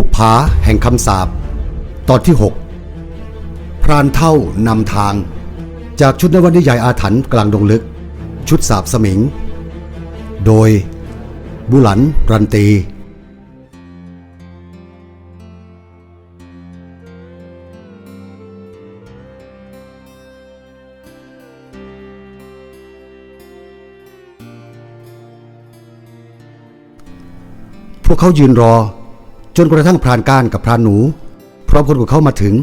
บุปผาแห่งคำสาปตอนที่ 6 พรานเท่านำทาง จากชุดนวนิยายอาถรรพ์กลางดงลึก ชุดสาบสมิง โดย บุหลันรันตี พวกเขายืนรอ นกระทั่งพรานก้านกับพรานหนู พร้อมคนของเขามาถึง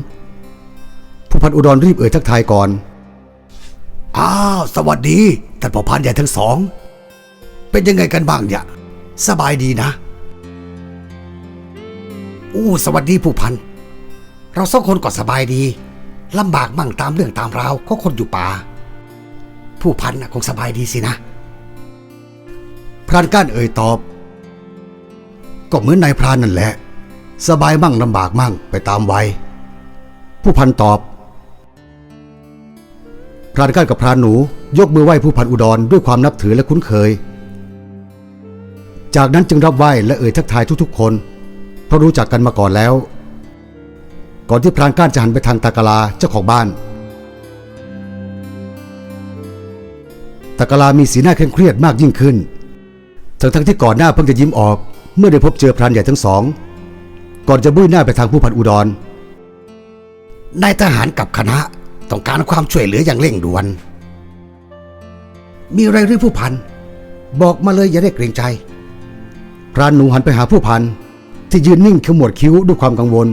ผู้พันอุดรรีบเอ่ยทักทายก่อน อ้าว สวัสดีท่านพ่อพันใหญ่ทั้งสอง เป็นยังไงกันบ้างเนี่ย สบายดีนะ อู้สวัสดีผู้พัน เราสองคนก็สบายดีลำบากมั่งตามเรื่องตามราวก็คนอยู่ป่า ผู้พันคงสบายดีสินะ พรานก้านเอ่ยตอบ ก็เหมือนนายพรานนั่นแหละ สบายมั่งลำบากมั่งไปตามวัยผู้พันตอบพรานก้านกับพรานหนูยกมือไหว้ผู้พันอุดรด้วยความนับถือและคุ้นเคย จากนั้นจึงรับไหว้และเอ่ยทักทายทุกๆคน เพราะรู้จักกันมาก่อนแล้ว ก่อนที่พรานก้านจะหันไปทางตากลาเจ้าของบ้านตากลามีสีหน้าเคร่งเครียดมากยิ่งขึ้น ทั้งทั้งที่ก่อนหน้าเพิ่งจะยิ้มออก เมื่อได้พบเจอพรานใหญ่ทั้งสอง ก่อนจะบุ้ยหน้าไปทางผู้พันอุดรนายทหารกับคณะต้องการความช่วยเหลืออย่างเร่งด่วน มีอะไรหรือผู้พัน บอกมาเลยอย่าได้เกรงใจ พรานหนูหันไปหาผู้พันที่ยืนนิ่งขมวดคิ้วด้วยความกังวล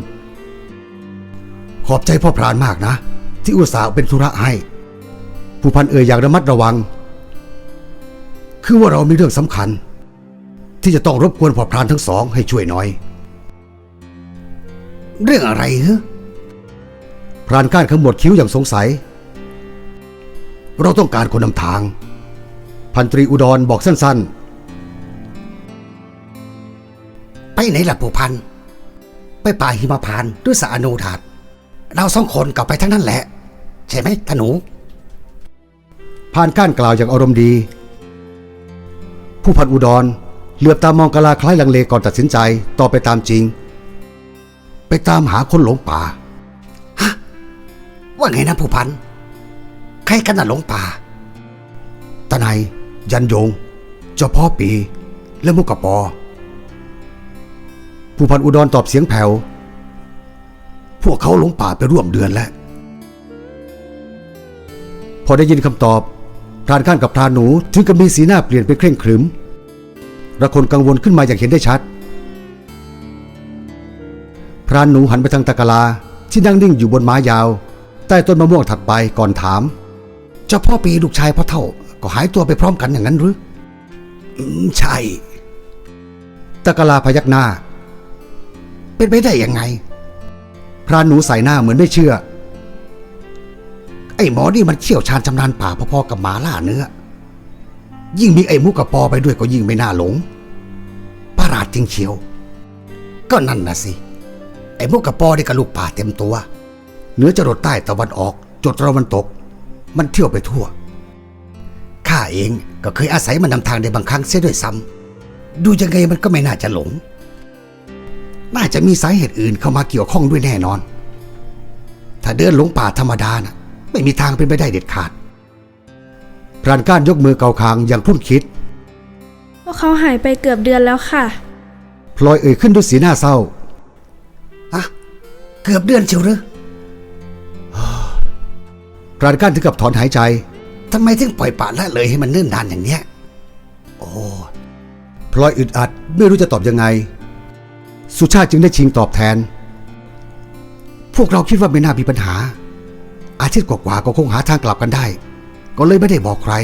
ขอบใจพ่อพรานมากนะ ที่อุตส่าห์เป็นธุระให้ ผู้พันเอ่ยอย่างระมัดระวัง คือว่าเรามีเรื่องสำคัญ ที่จะต้องรบกวนพ่อพรานทั้งสองให้ช่วยหน่อย เรื่องอะไรฮะพรานก้านขมวดคิ้วอย่างสงสัย เราต้องการคนนำทาง พันตรีอุดรบอกสั้นๆ ไปไหนล่ะผู้พัน ไปป่าหิมพานต์ด้วยสาอนุถาดเราสองคนกลับไปทั้งนั้นแหละ ใช่ไหมท่านหนูพรานก้านกล่าวอย่างอารมณ์ดี ผู้พันอุดรเหลือบตามองกะลาคล้ายลังเลก่อนตัดสินใจต่อไปตามจริง ไปตามหาคนหลงป่า ฮะ ว่าไงนะผู้พัน ใครกันน่ะหลงป่าตาไนายยันยง เจ้าพ่อปี และมุกกะปอ ผู้พันอุดรตอบเสียงแผ่ว พวกเขาหลงป่าไปร่วมเดือนแล้ว พอได้ยินคำตอบพรานข้านกับพรานหนูถึงกับมีสีหน้าเปลี่ยนไปเคร่งขรึมระคนกังวลขึ้นมาอย่างเห็นได้ชัดพ รานหนูหันไปทางตะกลาที่นั่งนิ่งอยู่บนไม้ยาว ใต้ต้นมะม่วงถัดไปก่อนถาม เจ้าพ่อปีลูกชายพ่อเท่าก็หายตัวไปพร้อมกันอย่างนั้นหรือใช่ ตะกลาพยักหน้า เป็นไปได้ยังไง พรานหนูใส่หน้าเหมือนไม่เชื่อ ไอ้หมอนี่มันเชี่ยวชาญชำนาญป่าพอๆกับหมาล่าเนื้อ ยิ่งมีไอ้มุกกะปอไปด้วยก็ยิ่งไม่น่าหลงประหลาดจริงเชียว ก็นั่นนะสิ ไอ้มุกกะปอนี่กับลูกป่าเต็มตัว เหนือจรดใต้ตะวันออก จดตะวันตก มันเที่ยวไปทั่ว ข้าเองก็เคยอาศัยมันนำทางในบางครั้งเสียด้วยซ้ำ ดูยังไงมันก็ไม่น่าจะหลง น่าจะมีสาเหตุอื่นเข้ามาเกี่ยวข้องด้วยแน่นอน ถ้าเดินหลงป่าธรรมดาน่ะ ไม่มีทางเป็นไปได้เด็ดขาดพรานก้านยกมือเกาคางอย่างครุ่นคิดพวกเขาหายไปเกือบเดือนแล้วค่ะ พลอยเอ่ยขึ้นด้วยสีหน้าเศร้าอะ เกือบเดือนเชียวหรือพรานก้านถึงกับถอนหายใจทำไมถึงปล่อยปละละเลยให้มันเนิ่นนานอย่างเนี้ย โอ้พลอยอึดอัดไม่รู้จะตอบยังไง สุชาติจึงได้ชิงตอบแทน พวกเราคิดว่าไม่น่ามีปัญหา อาทิตย์กว่าๆก็คงหาทางกลับกันได้ ก็เลยไม่ได้บอกใคร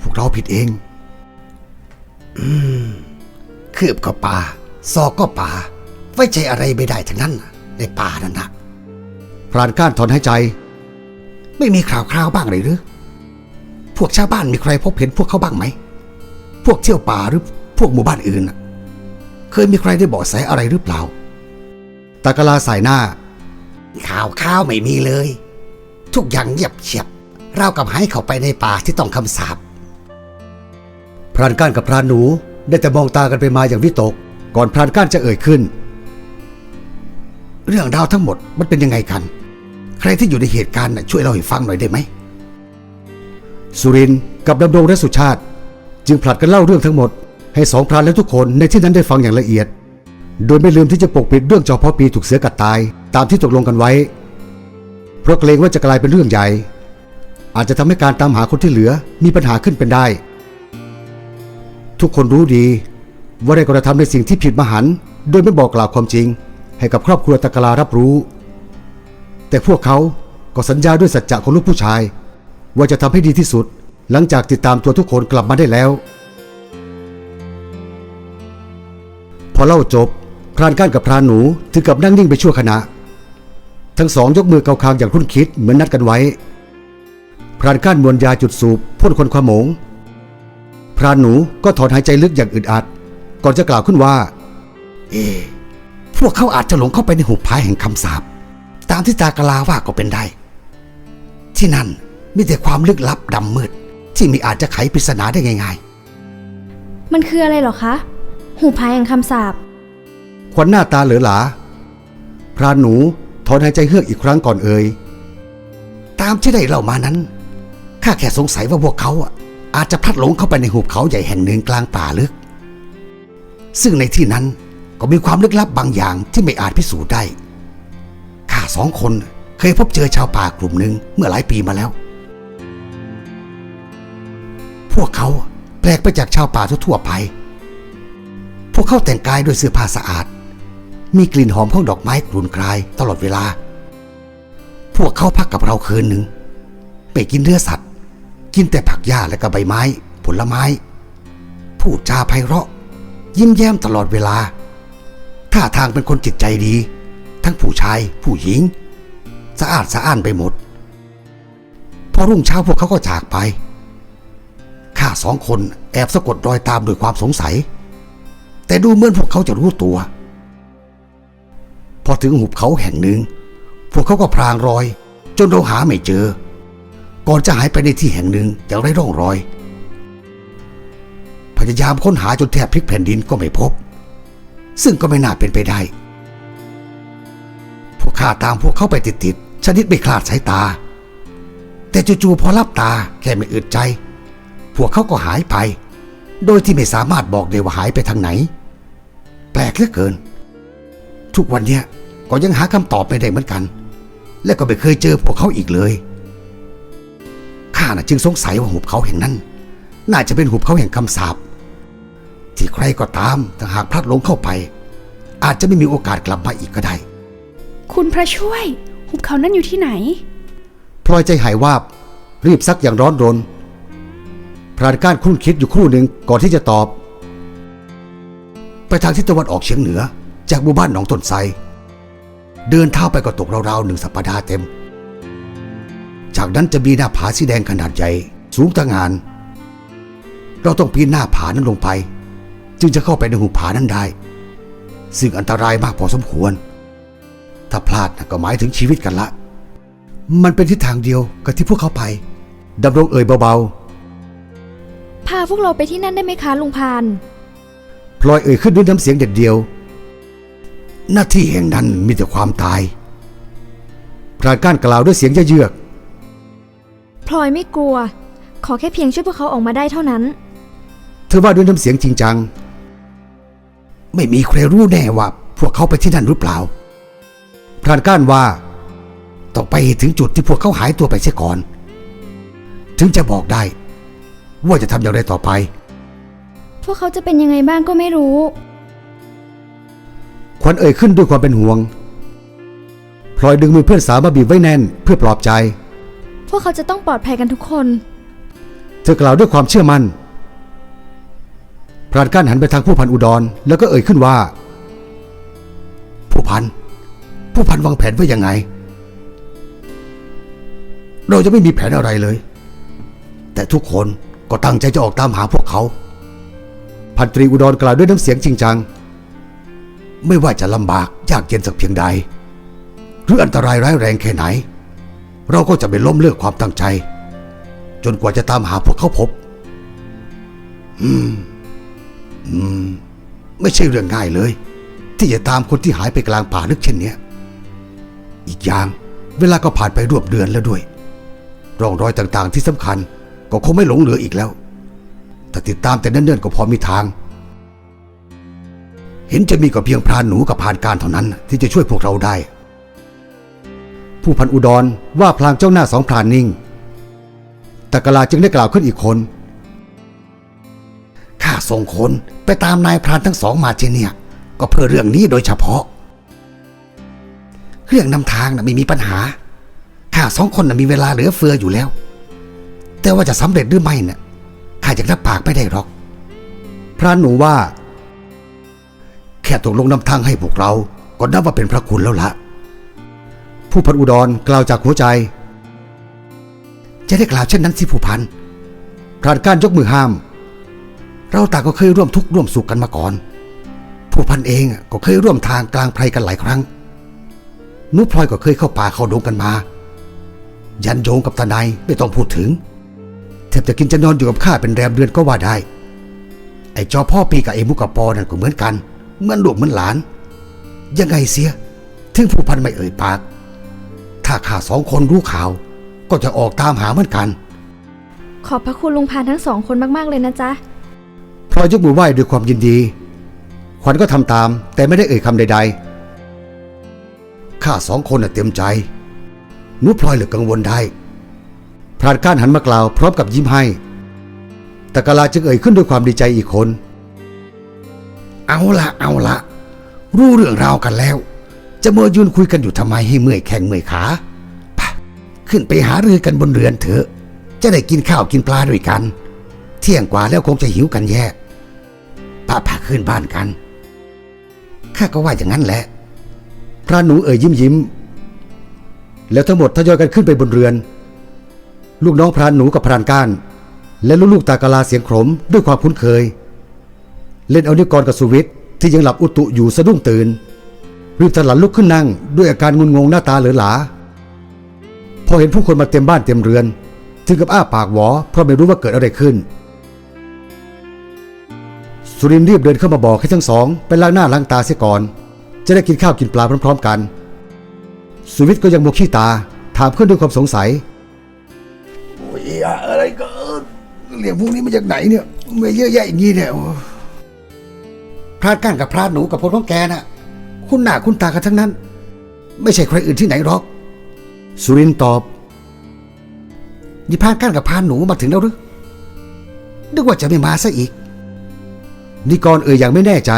พวกเราผิดเองคืบก็ป่าซอกก็ป่า ไว้ใจอะไรไม่ได้ทั้งนั้น ในป่านั่นนะพรานก้านถอนหายใจ ไม่มีข่าวคราวบ้างเลยหรือ พวกชาวบ้านมีใครพบเห็นพวกเขาบ้างไหม พวกเที่ยวป่าหรือพวกหมู่บ้านอื่นน่ะเคยมีใครได้เบาะแสอะไรหรือเปล่าตากลาสายหน้า ข่าวข้าวไม่มีเลย ทุกอย่างเงียบเฉียบเราวกับหายเขาไปในป่าที่ต้องคำสาปพรานก้านกับพรานหนูได้แต่มองตากันไปมาอย่างวิตก ก่อนพรานก้านจะเอ่ยขึ้น เรื่องราวทั้งหมดมันเป็นยังไงกัน ใครที่อยู่ในเหตุการณ์ช่วยเล่าให้ฟังหน่อยได้ไหม สุรินทร์กับดำรงและสุชาติ จึงผลัดกันเล่าเรื่องทั้งหมด ให้สองพรานและทุกคนในที่นั้นได้ฟังอย่างละเอียด โดยไม่ลืมที่จะปกปิดเรื่องจอพ่อปีถูกเสือกัดตาย ตามที่ตกลงกันไว้ เพราะเกรงว่าจะกลายเป็นเรื่องใหญ่ อาจจะทำให้การตามหาคนที่เหลือมีปัญหาขึ้นเป็นได้ ทุกคนรู้ดีว่าได้กระทำในสิ่งที่ผิดมหันต์โดยไม่บอกกล่าวความจริง ให้กับครอบครัวตะกลารับรู้ แต่พวกเขาก็สัญญาด้วยสัจจะของลูกผู้ชาย ว่าจะทำให้ดีที่สุด หลังจากติดตามตัวทุกคนกลับมาได้แล้ว พอเล่าจบพรานก้านกับพรานหนูถึงกับนั่งนิ่งไปชั่วขณะ ทั้งสองยกมือเกาคางอย่างคุ้นคิดเหมือนนัดกันไว้ พรานก้านมวนยาจุดสูบพ่นควันขโมง พรานหนูก็ถอนหายใจลึกอย่างอึดอัด ก่อนจะกล่าวขึ้นว่า เอ พวกเขาอาจจะหลงเข้าไปในหุบผาแห่งคำสาปตามที่ตากลาว่าก็เป็นได้ ที่นั่นมีแต่ความลึกลับดำมืด ที่ไมีอาจจะไขปริศนาได้ง่ายมันคืออะไรเหรอคะ หูพายแห่งคำสาปๆควันหน้าตาเหลือหลา พรานหนูถอนหายใจเฮือกอีกครั้งก่อนเอ่ย ตามที่ได้เล่ามานั้น ข้าแค่สงสัยว่าพวกเขาอะอาจจะพลัดหลงเข้าไปในหุบเขาใหญ่แห่งหนึ่งกลางป่าลึก ซึ่งในที่นั้น ก็มีความลึกลับบางอย่างที่ไม่อาจพิสูจน์ได้ ข้าสองคนเคยพบเจอชาวป่ากลุ่มหนึ่งเมื่อหลายปีมาแล้ว พวกเขาแปลกไปจากชาวป่าทั่วไป พวกเขาแต่งกายด้วยเสื้อผ้าสะอาด มีกลิ่นหอมของดอกไม้กลุ่นกลายตลอดเวลา พวกเขาพักกับเราคืนหนึ่งไม่กินเนื้อสัตว์ กินแต่ผักหญ้าและก็ใบไม้ ผลไม้ พูดจาไพเราะ ยิ้มแย้มตลอดเวลา ท่าทางเป็นคนจิตใจดี ทั้งผู้ชายผู้หญิง สะอาดสะอ้านไปหมด พอรุ่งเช้าพวกเขาก็จากไปข้าสองคนแอบสะกดรอยตามด้วยความสงสัย แต่ดูเหมือนพวกเขาจะรู้ตัว พอถึงหุบเขาแห่งหนึ่ง พวกเขาก็พรางรอย จนเราหาไม่เจอ ก่อนจะหายไปในที่แห่งหนึ่งอย่างไร้ร่องรอย พยายามค้นหาจนแทบพลิกแผ่นดินก็ไม่พบ ซึ่งก็ไม่น่าเป็นไปได้ พวกข้าตามพวกเข้าไปติดๆชนิดไม่คลาดสายตา แต่จู่ๆพอรับตาแค่ไม่อึดใจ พวกเขาก็หายไป โดยที่ไม่สามารถบอกได้ว่าหายไปทางไหน แปลกเหลือเกิน ทุกวันเนี้ยก็ยังหาคำตอบไม่ได้เหมือนกัน และก็ไม่เคยเจอพวกเขาอีกเลยข้าน่ะจึงสงสัยว่าหุบเขาแห่งนั้น น่าจะเป็นหุบเขาแห่งคำสาป ที่ใครก็ตามถ้าหากพลัดหลงเข้าไป อาจจะไม่มีโอกาสกลับมาอีกก็ได้ คุณพระช่วย หุบเขานั่นอยู่ที่ไหน พลอยใจหายวาบรีบซักอย่างร้อนรนพรานก้านครุ่นคิดอยู่ครู่หนึ่งก่อนที่จะตอบ ไปทางทิศตะวันออกเฉียงเหนือ จากหมู่บ้านหนองต้นไทรเดินเท้าไปก็ตกราวๆหนึ่งสัปดาห์เต็ม จากนั้นจะมีหน้าผาสีแดงขนาดใหญ่ สูงตะงาน เราต้องปีนหน้าผานั้นลงไป จึงจะเข้าไปในหุบผานั้นได้ ซึ่งอันตรายมากพอสมควร ถ้าพลาดนะก็หมายถึงชีวิตกันละ มันเป็นทิศทางเดียวกับที่พวกเขาไปดำรงเอ่ยเบาพาพวกเราไปที่นั่นได้ไหมคะลุงพานๆพลอยเอ่ยขึ้นด้วยน้ำเสียงเด็ดเดียว หน้าที่แห่งนั้นมีแต่ความตายพรานก้านกล่าวด้วยเสียงเยือกพลอยไม่กลัว ขอแค่เพียงช่วยพวกเขาออกมาได้เท่านั้นๆเธอว่าด้วยน้ำเสียงจริงจัง ไม่มีใครรู้แน่ว่าพวกเขาไปที่นั่นหรือเปล่า พรานก้านว่า ต้องไปถึงจุดที่พวกเขาหายตัวไปเสียก่อน ถึงจะบอกได้ ว่าจะทำอย่างไรต่อไป พวกเขาจะเป็นยังไงบ้างก็ไม่รู้ ควันเอ่ยขึ้นด้วยความเป็นห่วง พลอยดึงมือเพื่อนสาวมาบีบไว้แน่นเพื่อปลอบใจ พวกเขาจะต้องปลอดภัยกันทุกคน เธอกล่าวด้วยความเชื่อมัน่น พรานก้านหันไปทางผู้พันอุดร แล้วก็เอ่ยขึ้นว่า ผู้พัน ผู้พันวางแผนไว้ยังไง เราจะไม่มีแผนอะไรเลย แต่ทุกคนก็ตั้งใจจะออกตามหาพวกเขา พันตรีอุดรกล่าวด้วยน้ำเสียงจริงจัง ไม่ว่าจะลำบากยากเย็นสักเพียงใด หรืออันตรายร้ายแรงแค่ไหน เราก็จะไม่ล้มเลิกความตั้งใจ จนกว่าจะตามหาพวกเขาพบ อืม อืม ไม่ใช่เรื่องง่ายเลย ที่จะตามคนที่หายไปกลางป่าลึกเช่นเนี้อีกอย่างเวลาก็ผ่านไปรวบเดือนแล้วด้วย ร่องรอยต่างๆที่สำคัญก็คงไม่หลงเหลืออีกแล้ว แต่ติดตามแต่เนิ่นๆก็พอมีทาง เห็นจะมีก็เพียงพรานหนูกับพรานการเท่านั้น ที่จะช่วยพวกเราได้ ผู้พันอุดรว่าพลางเจ้าหน้าสองพรานนิ่ง แต่กะลาจึงได้กล่าวขึ้นอีกคน ส่งคนไปตามนายพรานทั้งสองมาที่เนี่ย ก็เพื่อเรื่องนี้โดยเฉพาะ เรื่องนำทางนะไม่มีปัญหาข้าสองคนนะมีเวลาเหลือเฟืออยู่แล้ว แต่ว่าจะสำเร็จหรือไม่นะ่ะข้าจะรับปากไม่ได้หรอก พรานหนูว่า แค่ตกลงนำทางให้พวกเราก็นับว่าเป็นพระคุณแล้วละผู้พันอุดรกล่าวจากหัวใจ จะได้กล่าวเช่นนั้นสิผู้พันพรานก้ารยกมือห้าม เราต่างก็เคยร่วมทุกข์ร่วมสุขกันมาก่อน ผู้พันเองก็เคยร่วมทางกลางไพรกันหลายครั้งนุพลอยก็เคยเข้าป่าเข้าดงกันมา ยันโยงกับตาไนายไม่ต้องพูดถึงแทบจะกินจะนอนอยู่กับข้าเป็นแรมเดือนก็ว่าได้ ไอ้จอพ่อปีกับไอ้มุกกับปอนั่นก็เหมือนกัน เหมือนลูกเหมือนหลาน ยังไงเสีย ถึงผู้พันไม่เอ่ยปาก ถ้าข้าสองคนรู้ข่าว ก็จะออกตามหาเหมือนกัน ขอบพระคุณลุงพานทั้งสองคนมากๆเลยนะจ๊ะ พลอยยกมือไหว้ด้วยความยินดี ขวัญก็ทำตาม แต่ไม่ได้เอ่ยคำใด ๆ ข้าสองคนน่ะเต็มใจหนุพลอยเหลือกังวลได้พรานก้านหันมากล่าวพร้อมกับยิ้มให้แต่กะลาจึงเอ่ยขึ้นด้วยความดีใจอีกคน เอาละเอาละรู้เรื่องราวกันแล้ว จะมัวยืนคุยกันอยู่ทำไมให้เมื่อยแข้งเมื่อยขาไปขึ้นไปหาเรือกันบนเรือนเถอะ จะได้กินข้าวกินปลาด้วยกัน เที่ยงกว่าแล้วคงจะหิวกันแย่พาพาขึ้นบ้านกัน ข้าก็ว่าอย่างนั้นแหละ พระหนูเอ่ยยิ้มยิ้ม แล้วทั้งหมดทยอยกันขึ้นไปบนเรือน ลูกน้องพรานหนูกับพรานก้าน และลูกๆตากลาเสียงขมด้วยความคุ้นเคย เล่นเอานิกรกับสุวิทย์ที่ยังหลับอุตุอยู่สะดุ้งตื่น รีบตลันลุกขึ้นนั่ง ด้วยอาการงุนงงหน้าตาเหลือหลา พอเห็นผู้คนมาเต็มบ้านเต็มเรือน ถึงกับอ้าปากหวอเพราะไม่รู้ว่าเกิดอะไรขึ้น สุรินทร์รีบเดินเข้ามาบอกให้ทั้งสองไปล้างหน้าล้างตาเสียก่อน จะได้กินข้าวกินปลาพร้อมๆกัน สุวิทย์ก็ยังโมกขี้ตาถามเพื่อนด้วยความสงสัยโอ้ยอะไรก็เรื่องพวกนี้มาจากไหนเนี่ยไม่เยอะแยะอย่างนี้เนี่ยพรานก้านกับพรานหนูกับพลของแกน่ะ คุณหน้าคุณตากันทั้งนั้น ไม่ใช่ใครอื่นที่ไหนหรอก สุรินทร์ตอบนี่พรานก้านกับพรานหนูมาถึงแล้วหรือนึกว่าจะไม่มาซะอีก นิกรเอ่ยอย่างไม่แน่ใจ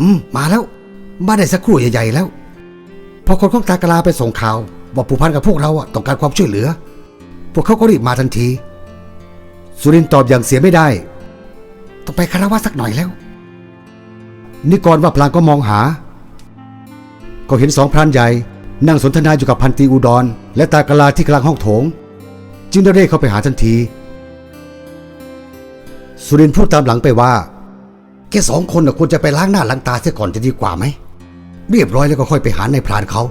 อืม มาแล้ว มาได้สักครู่ใหญ่ๆแล้ว พอคนของตากลาไปส่งข่าวว่าผูพันกับพวกเราอะต้องการความช่วยเหลือ พวกเขาก็รีบมาทันที สุรินตอบอย่างเสียไม่ได้ ต้องไปคารวะสักหน่อยแล้ว นิกรว่าพลางก็มองหา ก็เห็นสองพรานใหญ่นั่งสนทนาอยู่กับพันตีอุดร และตากลาที่กลางห้องโถง จึงได้เร่เข้าไปหาทันที สุรินพูดตามหลังไปว่า แกสองคนน่ะควรจะไปล้างหน้าล้างตาเสียก่อนจะดีกว่าไหม เรียบร้อยแล้วก็ค่อยไปหาในายพรานเขา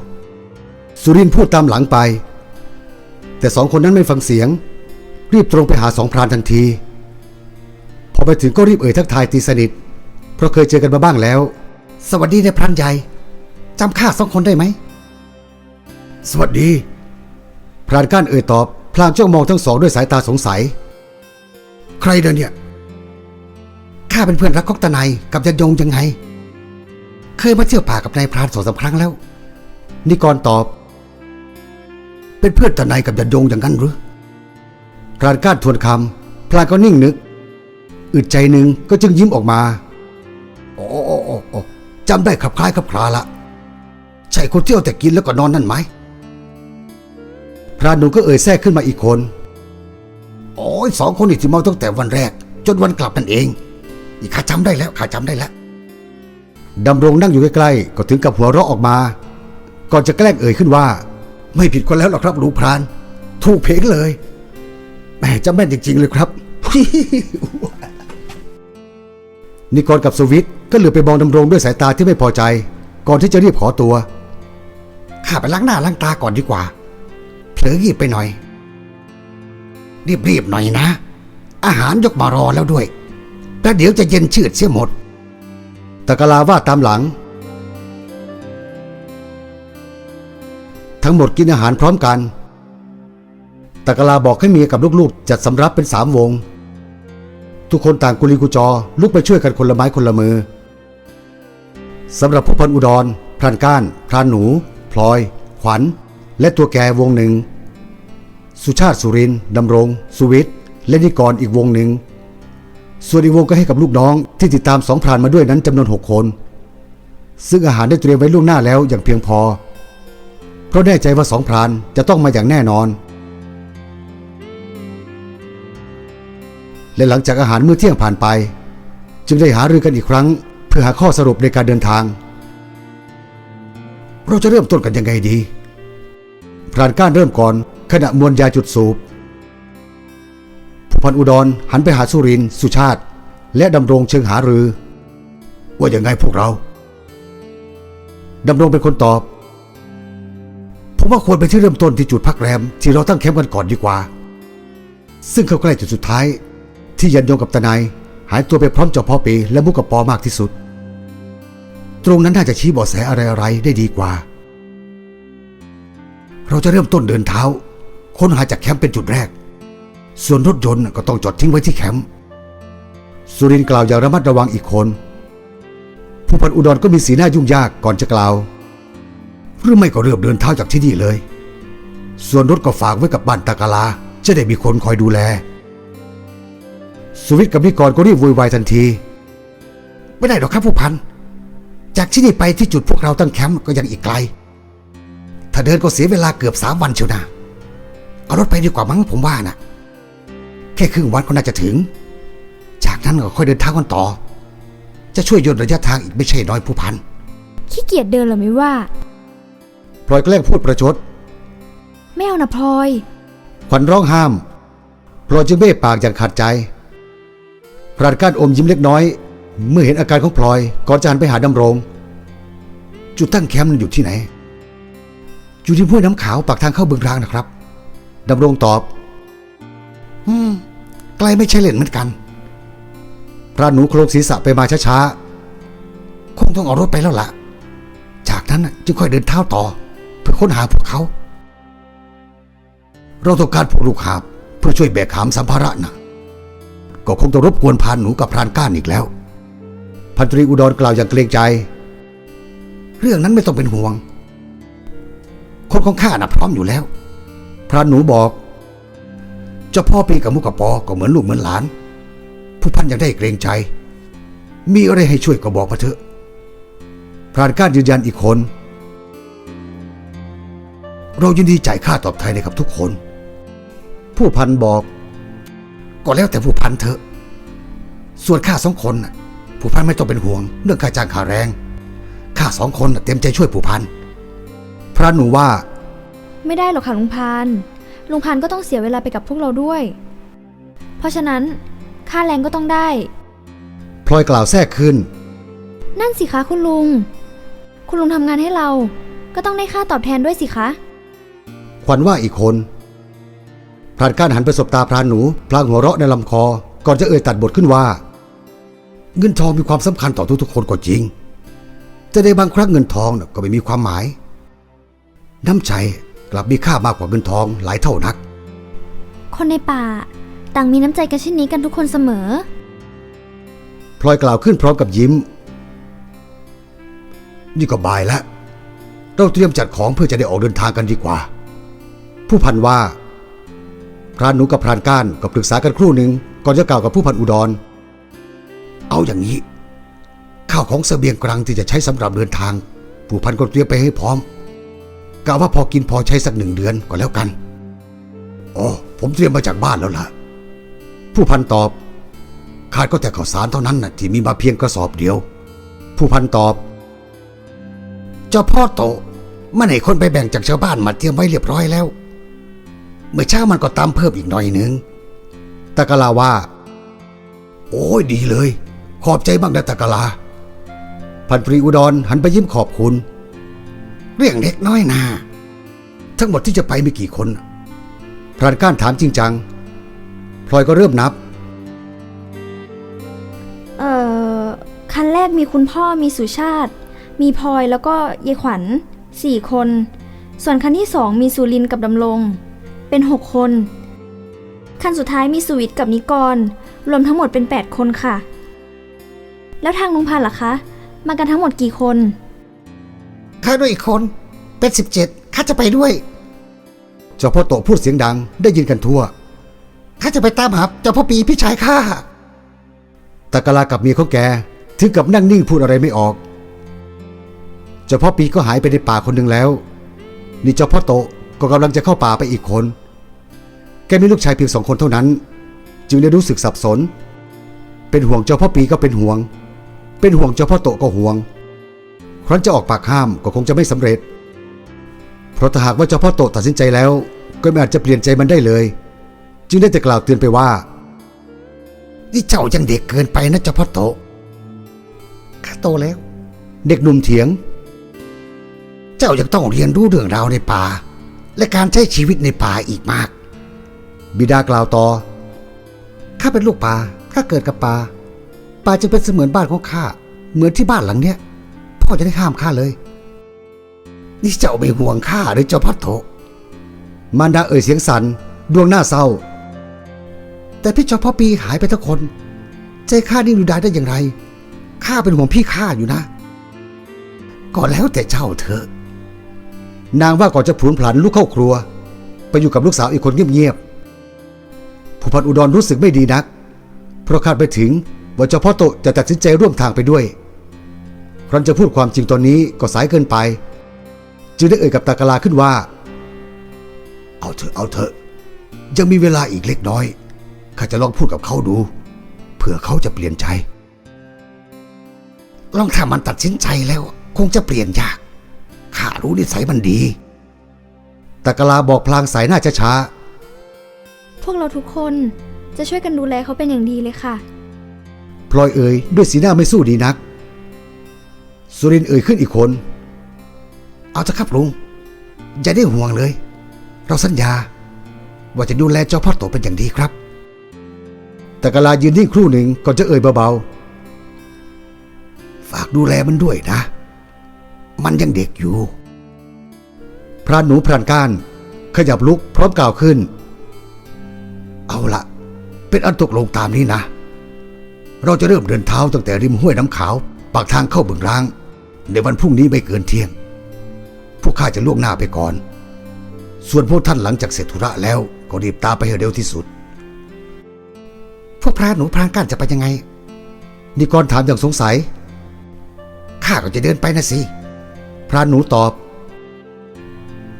สุรินทร์พูดตามหลังไป แต่สองคนนั้นไม่ฟังเสียง รีบตรงไปหาสองพรานทันที พอไปถึงก็รีบเอ่ยทักทายตีสนิท เพราะเคยเจอกันมาบ้างแล้ว สวัสดีนายพรานใหญ่จำข้าสองคนได้ไหม สวัสดี พรานก้านเอ่ยตอบ พลางจ้องมองทั้งสองด้วยสายตาสงสัย ใครเดินเนี่ย ข้าเป็นเพื่อนรักของตาไนกับยันยงยังไง เคยมาเที่ยวป่ากับนายพรานสองสามครั้งแล้ว นิกรตอบ เป็นเพื่อนตาไนกับยันยงอย่างนั้นหรือพรานก้านทวนคำพลางก็นิ่งนึก อึดใจหนึ่งก็จึงยิ้มออกมาโอ้โอ้โอ้จำได้ขับคล้ายขับคลาละใช่คนเที่ยวแต่กินแล้วก็นอนนั่นไหมพรานหนูก็เอ่ยแทรกขึ้นมาอีกคนโอ้ยสองคนนี่ที่เมาตั้งแต่วันแรก จนวันกลับนั่นเอง นี่ข้าจำได้แล้วข้าจำได้แล้วดำรงนั่งอยู่ใกล้ๆก็ถึงกับหัวเราะออกมา ก่อนจะแกล้งเอ่ยขึ้นว่า ไม่ผิดคนแล้วหรอกครับลุงพราน ถูกเพลงเลยแหมจำแม่นจริง ๆ เลยครับ นิกรกับสวิทก็เหลือไปมองดำรงด้วยสายตาที่ไม่พอใจ ก่อนที่จะรีบขอตัวข้าไปล้างหน้าล้างตาก่อนดีกว่า เผลอหยิบไปหน่อย รีบๆหน่อยนะ อาหารยกมารอแล้วด้วย แต่เดี๋ยวจะเย็นชืดเสียหมด ตะกะลาว่าตามหลัง ทั้งหมดกินอาหารพร้อมกัน ตะกะลาบอกให้เมียกับลูกๆ จัดสำรับเป็นสามวง ทุกคนต่างกุลีกุจอลุกไปช่วยกันคนละไม้คนละมือสำหรับผู้พันอุดรพรานก้านพรานหนู พลอย ขวัญ และตัวแกวงหนึ่ง สุชาติสุรินดำรง สุวิทย์และนิกรอีกวงหนึ่ง ส่วนอีกวงก็ให้กับลูกน้องที่ติดตามสองพรานมาด้วยนั้นจำนวนหกคน ซึ่งอาหารได้เตรียมไว้ล่วงหน้าแล้วอย่างเพียงพอ เพราะแน่ใจว่าสองพรานจะต้องมาอย่างแน่นอน และหลังจากอาหารมื้อเที่ยงผ่านไป จึงได้หารือกันอีกครั้ง เพื่อหาข้อสรุปในการเดินทาง เราจะเริ่มต้นกันยังไงดีพรานก้านเริ่มก่อนขณะมวลยาจุดสูบ พันอุดรหันไปหาสุรินทร์สุชาติ และดำรงเชิงหารือ ว่าอย่างไงพวกเราดำรงเป็นคนตอบ ผมว่าควรไปที่เริ่มต้นที่จุดพักแรม ที่เราตั้งแคมป์กันก่อนดีกว่า ซึ่งเข้าใกล้จุดสุดท้าย ที่ยันยงกับตนายหายตัวไปพร้อมเจ้าพ่อปีและมุกกับปอมากที่สุด ตรงนั้นน่าจะชี้เบาะแสอะไรๆได้ดีกว่า เราจะเริ่มต้นเดินเท้า ค้นหาจากแคมป์เป็นจุดแรก ส่วนรถยนต์ก็ต้องจอดทิ้งไว้ที่แคมป์สุรินกล่าวอย่างระมัดระวังอีกคน ผู้พันอุดรก็มีสีหน้ายุ่งยากก่อนจะกล่าว หรือไม่ก็เริ่มเดินเท้าจากที่นี่เลย ส่วนรถก็ฝากไว้กับบ้านตากาลา จะได้มีคนคอยดูแล สุวิทย์กับนิกรก็รีบวุ่นวายทันที ไม่ได้หรอกครับผู้พัน จากที่นี่ไปที่จุดพวกเราตั้งแคมป์ก็ยังอีกไกล ถ้าเดินก็เสียเวลาเกือบสามวันเชียวนะ เอารถไปดีกว่ามั้งผมว่าน่ะ แค่ครึ่งวันก็น่าจะถึง จากนั้นก็ค่อยเดินทางกันต่อ จะช่วยย่นระยะทางอีกไม่ใช่น้อยผู้พัน ขี้เกียจเดินเหรอไม่ว่า พลอยแกล้งพูดประชด ไม่เอานะพลอย ขวัญร้องห้าม พลอยจึงเบ้ปากอย่างขาดใจพรานก้านอมยิ้มเล็กน้อย เมื่อเห็นอาการของพลอย ก่อนจะหันไปหาดำรง จุดตั้งแคมป์นั้นอยู่ที่ไหน อยู่ที่ห้วยน้ำขาวปากทางเข้าบึงรางนะครับดำรงตอบ อืมไกล้ไม่ใช่เล่นเหมือนกัน พระหนูโครงศีรษะไปมาช้าๆ คงต้องเอารถไปแล้วล่ะ จากนั้นจึงค่อยเดินเท้าต่อ เพื่อค้นหาพวกเขา เราต้องการพวกลูกหาบเพื่อช่วยแบกหามสัมภาระนะก็คงต้องรบกวนพานหนูกับพรานก้านอีกแล้ว พันตรีอุดรกล่าวอย่างเกรงใจ เรื่องนั้นไม่ต้องเป็นห่วง คนของข้าน่ะพร้อมอยู่แล้ว พรานหนูบอก เจ้าพ่อปีกับมุกกบปอก็เหมือนลูกเหมือนหลาน ผู้พันยังได้เกรงใจ มีอะไรให้ช่วยก็บอกมาเถอะพรานก้านยืนยันอีกคน เรายินดีจ่ายค่าตอบแทนให้กับทุกคน ผู้พันบอก ก็แล้วแต่ผู้พันเถอะ ส่วนข้าสองคนผู้พันไม่ต้องเป็นห่วง เรื่องค่าจ้างค่าแรงข้าสองคนเต็มใจช่วยผู้พัน พระหนูว่า ไม่ได้หรอกค่ะลุงพาน ลุงพานก็ต้องเสียเวลาไปกับพวกเราด้วย เพราะฉะนั้นค่าแรงก็ต้องได้ พลอยกล่าวแทรกขึ้น นั่นสิคะคุณลุง คุณลุงทำงานให้เรา ก็ต้องได้ค่าตอบแทนด้วยสิคะ ขวัญว่าอีกคนพรานก้านหันไปสบตาพรานหนู พลางหัวเราะในลำคอ ก่อนจะเอ่ยตัดบทขึ้นว่า เงินทองมีความสำคัญต่อทุกๆคนก็จริง แต่ในบางครั้งเงินทองน่ะก็ไม่มีความหมาย น้ำใจ กลับมีค่ามากกว่าเงินทองหลายเท่านัก คนในป่า ต่างมีน้ำใจกันเช่นนี้กันทุกคนเสมอ พลอยกล่าวขึ้นพร้อมกับยิ้ม นี่ก็บ่ายแล้ว เราเตรียมจัดของเพื่อจะได้ออกเดินทางกันดีกว่า ผู้พันว่า พรานหนูกับพรานก้านก็ปรึกษากันครู่หนึ่งก่อนจะกล่าวกับผู้พันอุดร เอาอย่างนี้ ข้าวของเสบียงกลางที่จะใช้สำหรับเดินทาง ผู้พันก็เตรียมไปให้พร้อม กะว่าพอกินพอใช้สักหนึ่งเดือนก็แล้วกันอ๋อผมเตรียมมาจากบ้านแล้วล่ะ ผู้พันตอบ ขาดก็แต่ข้าวสารเท่านั้นนะที่มีมาเพียงกระสอบเดียว ผู้พันตอบเจ้าพ่อโตมันให้คนไปแบ่งจากชาวบ้านมาเตรียมไว้เรียบร้อยแล้ว เมื่อเช้ามันก็ตามเพิ่มอีกหน่อยนึงตะกะลาว่า โอ้ยดีเลย ขอบใจมากนะตะกะลา พันปรีอุดรหันไปยิ้มขอบคุณ เรื่องเล็กน้อยนา ทั้งหมดที่จะไปมีกี่คนพรานก้านถามจริงจังพลอยก็เริ่มนับ เอ่อคันแรกมีคุณพ่อมีสุชาติ มีพลอยแล้วก็ยายขวัญสี่คน ส่วนคันที่สองมีสุรินกับดำรงเป็นหกคน คันสุดท้ายมีสุวิทย์กับนิกร รวมทั้งหมดเป็น8คนค่ะ แล้วทางลุงพันล่ะคะ มากันทั้งหมดกี่คน ข้าด้วยอีกคน เป็นสิบเจ็ดข้าจะไปด้วย เจ้าพ่อโตพูดเสียงดังได้ยินกันทั่ว ข้าจะไปตามหาเจ้าพ่อปีพี่ชายข้าตะกะลากับเมียของแกถึงกับนั่งนิ่งพูดอะไรไม่ออก เจ้าพ่อปีก็หายไปในป่าคนหนึ่งแล้ว นี่เจ้าพ่อโตก็กำลังจะเข้าป่าไปอีกคน แกมีลูกชายเพียงสองคนเท่านั้น จึงได้รู้สึกสับสน เป็นห่วงเจ้าพ่อปีก็เป็นห่วง เป็นห่วงเจ้าพ่อโตก็ห่วง ครั้นจะออกปากห้ามก็คงจะไม่สำเร็จ เพราะถ้าหากว่าเจ้าพ่อโตตัดสินใจแล้ว ก็ไม่อาจจะเปลี่ยนใจมันได้เลย จึงได้แต่กล่าวเตือนไปว่า นี่เจ้ายังเด็กเกินไปนะเจ้าพ่อโตข้าโตแล้ว เด็กหนุ่มเถียง เจ้ายังต้องเรียนรู้เรื่องราวในป่า และการใช้ชีวิตในป่าอีกมาก บิดากล่าวต่อข้าเป็นลูกป่าข้าเกิดกับป่าป่าจึงเป็นเสมือนบ้านของข้าเหมือนที่บ้านหลังเนี้ย พ่อจะได้ห้ามข้าเลย นี่เจ้าไม่ห่วงข้าหรือเจ้าพัดโถมารดาเอ่ยเสียงสัน่นดวงหน้าเศร้า แต่พี่เจ้าพ่อปีหายไปทั้งคน ใจข้านิ่งดูได้ได้อย่างไรข้าเป็นห่วงพี่ข้าอยู่นะ ก็แล้วแต่เจ้าเถอะ นางว่าก่อนจะผุนผลันลุกเข้าครัว ไปอยู่กับลูกสาวอีกคนเงียบๆผู้พันอุดรรู้สึกไม่ดีนัก เพราะคาดไปถึงว่าเจ้าพ่อโตจะตัดสินใจร่วมทางไปด้วย รั้นจะพูดความจริงตอนนี้ก็สายเกินไป จึงได้เอ่ยกับตากะลาขึ้นว่า เอาเถอะเอาเถอะ ยังมีเวลาอีกเล็กน้อยข้าจะลองพูดกับเขาดูเผื่อเขาจะเปลี่ยนใจ ลองถ้ามันตัดสินใจแล้ว คงจะเปลี่ยนยากข้ารู้นิสัยมันดีตากะลาบอกพลางสายหน้าช้าพวกเราทุกคนจะช่วยกันดูแลเขาเป็นอย่างดีเลยค่ะๆพลอยเอ่ยด้วยสีหน้าไม่สู้ดีนัก สุรินเอ่ยขึ้นอีกคน เอาเถอะครับลุงอย่าได้ห่วงเลย เราสัญญา ว่าจะดูแลเจ้าพ่อโตเป็นอย่างดีครับ แต่กะลายืนนิ่งครู่หนึ่งก่อนจะเอ่ยเบาๆ ฝากดูแลมันด้วยนะ มันยังเด็กอยู่ พรานหนูพรานก้าน ขยับลุกพร้อมกล่าวขึ้น เอาละเป็นอันตกลงตามนี้นะ เราจะเริ่มเดินเท้าตั้งแต่ริมห้วยน้ำขาว ปากทางเข้าบึงร้าง ในวันพรุ่งนี้ไม่เกินเที่ยง พวกข้าจะล่วงหน้าไปก่อน ส่วนพวกท่านหลังจากเสร็จธุระแล้วก็รีบตามไปให้เร็วที่สุด พวกพระหนูพรางก้านจะไปยังไง นิกรถามอย่างสงสัย ข้าก็จะเดินไปนะสิ พรานหนูตอบ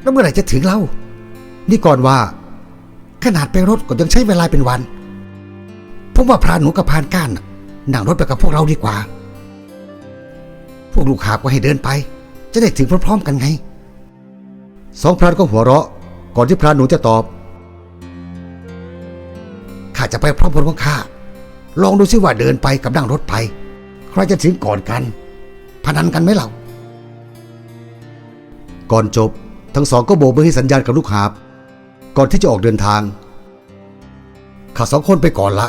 แล้วเมื่อไหร่จะถึงเล่านิกรว่า ขนาดไปรถก็ยังใช้เวลาเป็นวันผมว่าพรานหนูกับพรานก้านนั่งรถไปกับพวกเราดีกว่า พวกลูกหาบก็ให้เดินไป จะได้ถึงพร้อมๆกันไง สองพรานก็หัวเราะ ก่อนที่พรานหนูจะตอบ ข้าจะไปพร้อมคนของข้า ลองดูซิว่าเดินไปกับนั่งรถไป ใครจะถึงก่อนกัน พนันกันไหมเราก่อนจบทั้งสองก็โบกมือให้สัญญาณกับลูกหาบ ก่อนที่จะออกเดินทาง ข้าสองคนไปก่อนละ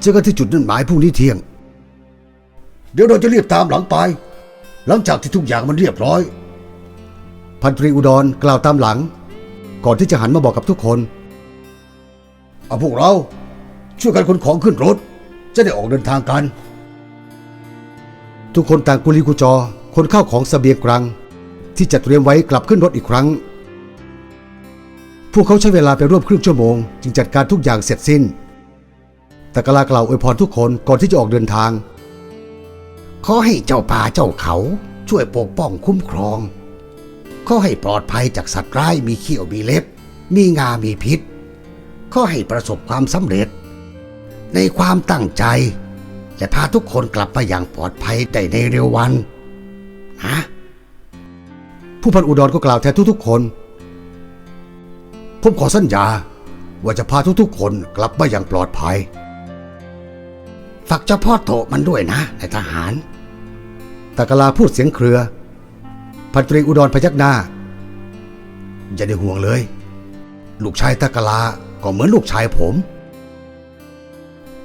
เจอกันที่จุดนั่นหมายพรุ่งนี้เที่ยง เดี๋ยวเราจะรีบตามหลังไป หลังจากที่ทุกอย่างมันเรียบร้อย พันตรีอุดรกล่าวตามหลัง ก่อนที่จะหันมาบอกกับทุกคนเอาพวกเรา ช่วยกันขนของขึ้นรถ จะได้ออกเดินทางกัน ทุกคนต่างกุลีกุจอคนเข้าของเสบียงกรัง ที่จัดเตรียมไว้กลับขึ้นรถอีกครั้ง พวกเขาใช้เวลาไปร่วมครึ่งชั่วโมง จึงจัดการทุกอย่างเสร็จสิ้นแต่กลากล่าวอวยพรทุกคนก่อนที่จะออกเดินทาง ขอให้เจ้าป่าเจ้าเขาช่วยปกป้องคุ้มครอง ขอให้ปลอดภัยจากสัตว์ร้ายมีเขี้ยวมีเล็บ มีงา มีพิษ ขอให้ประสบความสำเร็จ ในความตั้งใจ และพาทุกคนกลับมาอย่างปลอดภัยได้ในเร็ววันนะผู้พันอุดรก็กล่าวแทนทุกๆ คน ผมขอสัญญาว่าจะพาทุกๆ คนกลับมาอย่างปลอดภัยฝากเจ้าพ่อโตมันด้วยนะนายทหาร ตากะลาพูดเสียงเครือ พันตรีอุดรพยักหน้า อย่าได้ห่วงเลย ลูกชายตากะลาก็เหมือนลูกชายผม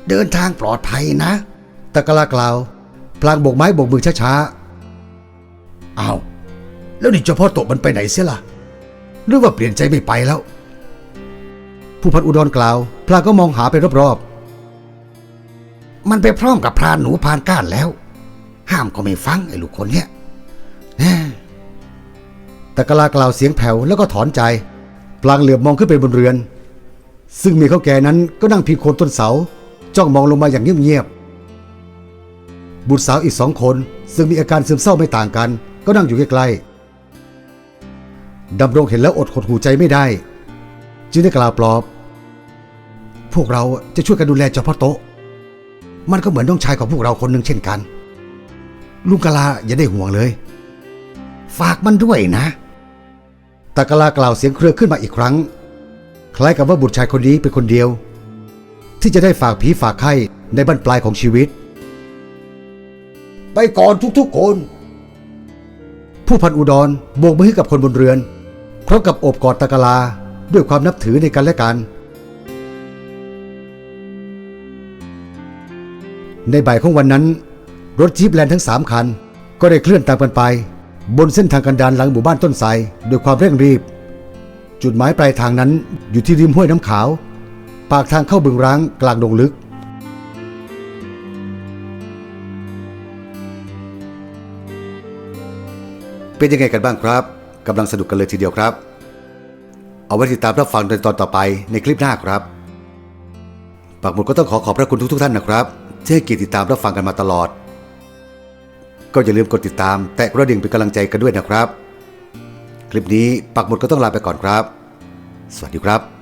เดินทางปลอดภัยนะตากะลากล่าว พลางโบกไม้โบกมือช้าๆ อ้าว แล้วนี่เจ้าพ่อตะมันไปไหนเสียล่ะ หรือว่าเปลี่ยนใจไม่ไปแล้ว ผู้พันอุดรกล่าว พลางก็มองหาไปรอบๆ มันไปพร้อมกับพรานหนูพรานก้านแล้ว ห้ามก็ไม่ฟังไอ้ลูกคนเนี้ยแต่กะลากล่าวเสียงแผ่วแล้วก็ถอนใจ พลางเหลือบมองขึ้นไปบนเรือน ซึ่งมีเขาแก่นั้นก็นั่งพิงโคนต้นเสา จ้องมองลงมาอย่างเงียบๆบุตรสาวอีกสองคน ซึ่งมีอาการซึมเศร้าไม่ต่างกัน ก็นั่งอยู่ใกล้ๆดำรงเห็นแล้วอดหดหูใจไม่ได้ จึงได้กล่าวปลอบ พวกเราจะช่วยกันดูแลเจ้าพ่อโตะมันก็เหมือนน้องชายของพวกเราคนหนึ่งเช่นกัน ลุงกะลาอย่าได้ห่วงเลย ฝากมันด้วยนะตากะลากล่าวเสียงเครือขึ้นมาอีกครั้ง คล้ายกับว่าบุตรชายคนนี้เป็นคนเดียว ที่จะได้ฝากผีฝากไข้ในบั้นปลายของชีวิต ไปก่อนทุกๆคน ผู้พันอุดรโบกมือให้กับคนบนเรือนพร้อมกับโอบกอดตะกะลาด้วยความนับถือในกันและกัน ในบ่ายของวันนั้น รถจีปแลนด์ทั้งสามคัน ก็ได้เคลื่อนตามกันไป บนเส้นทางกันดารหลังหมู่บ้านต้นไทรด้วยความเร่งรีบ จุดหมายปลายทางนั้นอยู่ที่ริมห้วยน้ำขาว ปากทางเข้าบึงร้างกลางดงลึก เป็นยังไงกันบ้างครับกำลังสนุกกันเลยทีเดียวครับ เอาไว้ติดตามรับฟังในตอนต่อไปในคลิปหน้าครับปักหมุดก็ต้องขอขอบพระคุณทุกๆท่านนะครับที่ให้เกียรติติดตามรับฟังกันมาตลอด ก็อย่าลืมกดติดตาม แตะกระดิ่งเป็นกำลังใจกันด้วยนะครับ คลิปนี้ปักหมุดก็ต้องลาไปก่อนครับ สวัสดีครับ